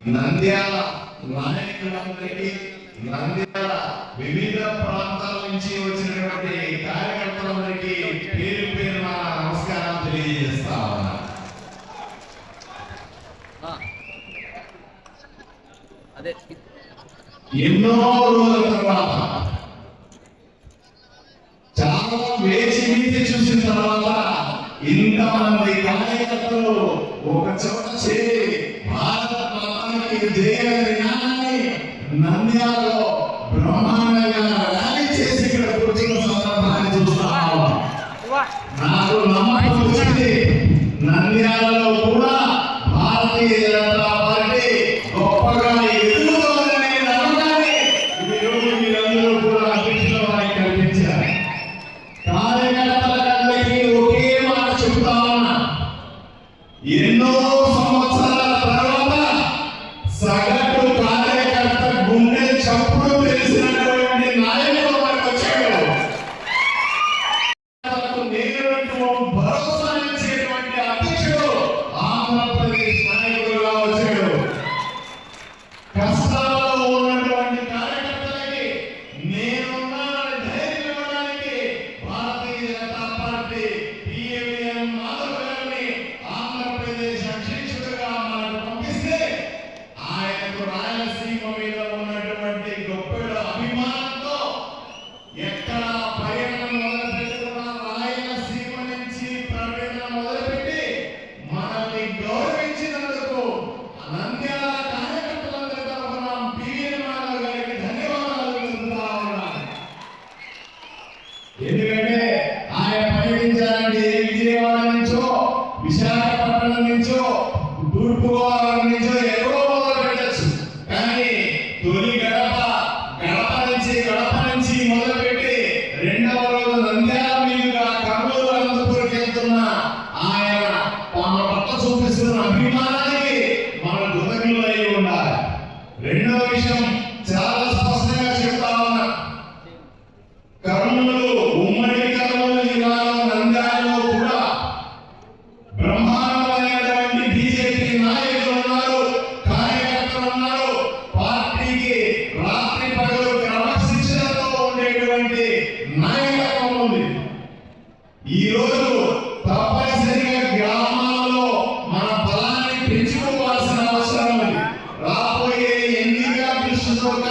నంద్యాల నాయకులందరికీ నంద్యాల వివిధ ప్రాంతాల నుంచి వచ్చినటువంటి కార్యకర్తలందరికీ పేరు పేరున నమస్కారం తెలియజేస్తా ఎన్నో రోజుల తర్వాత చాలా వేచి వీచి చూసిన తర్వాత ఇంతమంది కార్యకర్తలు ఒక చోట చేరి భారత నంద్యాలలో బ్రహ్మాండంగా ర్యాలీ చేసి ఇక్కడ కూర్చున్న సందర్భాన్ని చూస్తా ఉన్నాం. నాకు నమ్మకం వచ్చింది. నంద్యాలలో కూడా భారతీయ జనతా పార్టీ గొప్పగా ఎదుగుతుందనే నమ్మకాన్ని ఈరోజు మీరందరూ కూడా అధ్యక్షుల వారికి కల్పించారు. కార్యకర్తలందరికీ ఒకే మాట చెప్తా ఉన్నా. ఎన్నో సంవత్సరాల Massimo Villa రెండవ విషయం সরকার